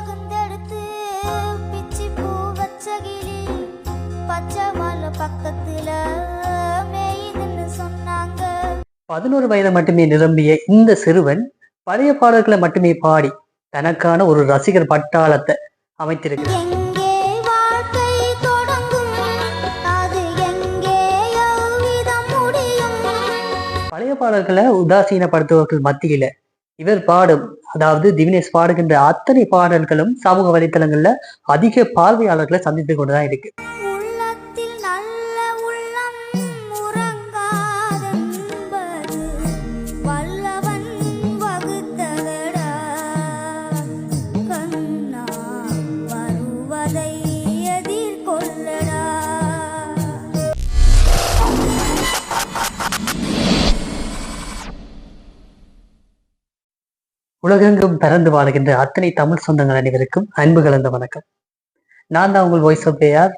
வகுந்தெடுத்து பிச்சி பூ வச்ச கிளி. பச்சை மலை பக்கத்துல மேயுதுன்னு சொன்னாங்க. பதினோரு வயது மட்டுமே நிரம்பிய இந்த சிறுவன் பழைய பாடல்களை மட்டுமே பாடி தனக்கான ஒரு ரசிகர் பட்டாளத்தை அமைத்திருக்கிறார். பழைய பாடல்களை உதாசீனப்படுத்துவர்கள் மத்தியில இவர் பாடும் அதாவது திவினேஷ் பாடுகின்ற அத்தனை பாடல்களும் சமூக வலைத்தளங்கள்ல அதிக பார்வையாளர்களை சந்தித்து கொண்டுதான் இருக்கு. உலகெங்கும் பறந்து வாழுகின்ற அத்தனை தமிழ் சொந்தங்கள் அனைவருக்கும் அன்பு கலந்த வணக்கம். நான் தான் உங்கள் வாய்ஸ் ஆஃப் ஏஆர்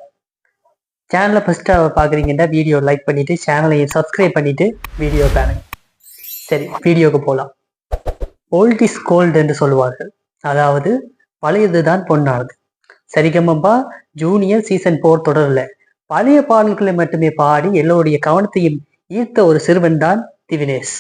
சேனலை ஃபஸ்ட்டாக பார்க்குறீங்கன்னா வீடியோ லைக் பண்ணிட்டு சேனலையும் சப்ஸ்கிரைப் பண்ணிட்டு வீடியோ பாருங்க. சரி வீடியோக்கு போகலாம் ஓல்ட் இஸ் கோல்டு என்று சொல்லுவார்கள். அதாவது பழையதுதான் பொன்னானது. சரிகமம்பா ஜூனியர் சீசன் போர் தொடரில் பழைய பாடல்களை மட்டுமே பாடி எல்லோருடைய கவனத்தையும் ஈர்த்த ஒரு சிறுவன் தான் திவினேஷ்.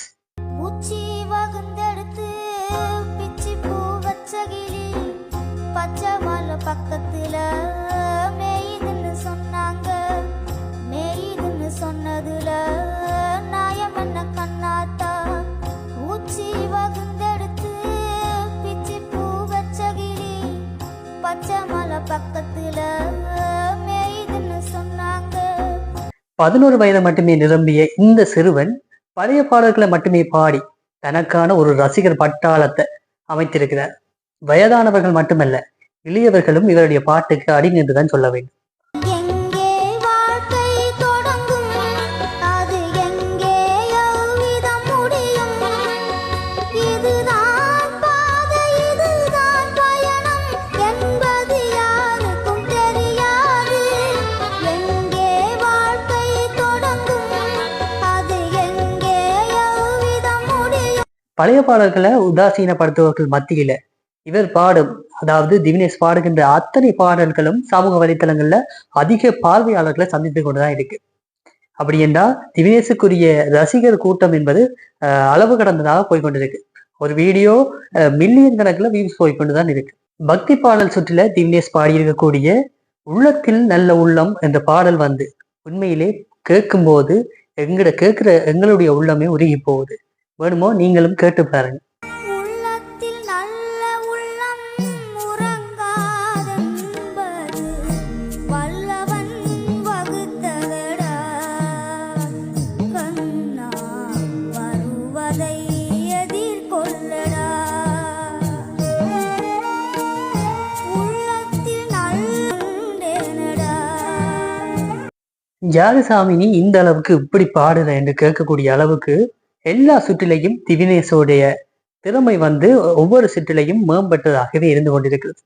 பதினோரு வயது மட்டுமே நிரம்பிய இந்த சிறுவன் பழைய பாடல்களை மட்டுமே பாடி தனக்கான ஒரு ரசிகர் பட்டாளத்தை அமைத்திருக்கிறார். வயதானவர்கள் மட்டுமல்ல இளையவர்களும் இவருடைய பாட்டுக்கு அடிமை நின்றுதான் சொல்ல வேண்டும். பழைய பாடல்களை உதாசீனப்படுத்துவர்கள் மத்தியில இவர் பாடும் அதாவது திவினேஷ் பாடுகின்ற அத்தனை பாடல்களும் சமூக வலைத்தளங்கள்ல அதிக பார்வையாளர்களை சந்தித்து கொண்டுதான் இருக்கு. அப்படி என்றால் திவினேஷுக்குரிய ரசிகர் கூட்டம் என்பது அளவு கடந்ததாக போய்கொண்டிருக்கு ஒரு வீடியோ மில்லியன் கணக்கில் வியூஸ் போய் தான் இருக்கு. பக்தி பாடல் சுற்றில திவினேஷ் பாடியிருக்கக்கூடிய உள்ளத்தில் நல்ல உள்ளம் என்ற பாடல் வந்து உண்மையிலே கேட்கும்போது எங்கட கேட்கிற எங்களுடைய உள்ளமே உருகி போகுது. வேணுமோ நீங்களும் கேட்டு பாருங்க. உள்ளத்தில் நல்ல உள்ளம் உறங்காதென்பது வல்லவன் வகுத்ததடா. கண்ணா வருவதை எதிர்கொள்ளடா. உள்ளத்தில் நல்லடா ஜாகசாமி நீ இந்த அளவுக்கு இப்படி பாடுற என்று கேட்கக்கூடிய அளவுக்கு எல்லா சுற்றிலையும் திவினேஷோடைய திறமை வந்து ஒவ்வொரு சுற்றிலையும் மேம்பட்டதாகவே இருந்து கொண்டிருக்கிறது.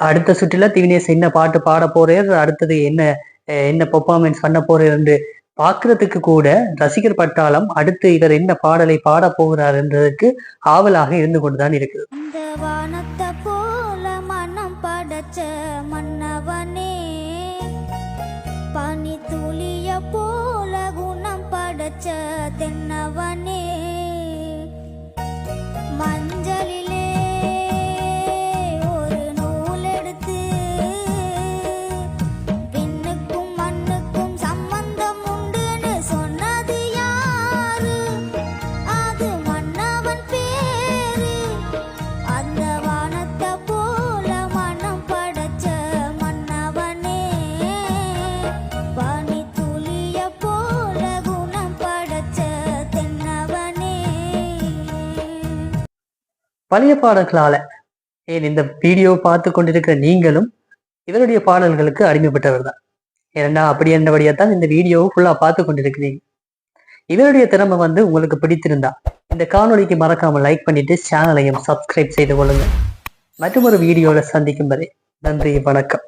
அடுத்த சுற்றில திவினேஷ் என்ன பாட்டு பாட போறார் அடுத்தது என்ன என்ன பெர்ஃபார்மன்ஸ் பண்ண போறார் என்று பார்க்கறதுக்கு கூட ரசிகர் பட்டாளம் அடுத்து இவர் என்ன பாடலை பாட போகிறார் என்றதுக்கு ஆவலாக இருந்து கொண்டுதான் இருக்குது போல மன்னவனே பனி துளிய போல పరచ తిన్నవనే. మంజ பழைய பாடல்களால ஏன் இந்த வீடியோ பார்த்து கொண்டிருக்கிற நீங்களும் இவருடைய பாடல்களுக்கு அடிமைப்பட்டவர் தான் ஏன்னா அப்படி என்றபடியா தான் இந்த வீடியோவை ஃபுல்லா பார்த்து கொண்டிருக்கிறீங்க இவருடைய திறமை வந்து உங்களுக்கு பிடித்திருந்தா இந்த காணொலிக்கு மறக்காம லைக் பண்ணிட்டு சேனலையும் சப்ஸ்கிரைப் செய்து கொள்ளுங்க. மற்றும் ஒரு சந்திக்கும் வரை நன்றி வணக்கம்.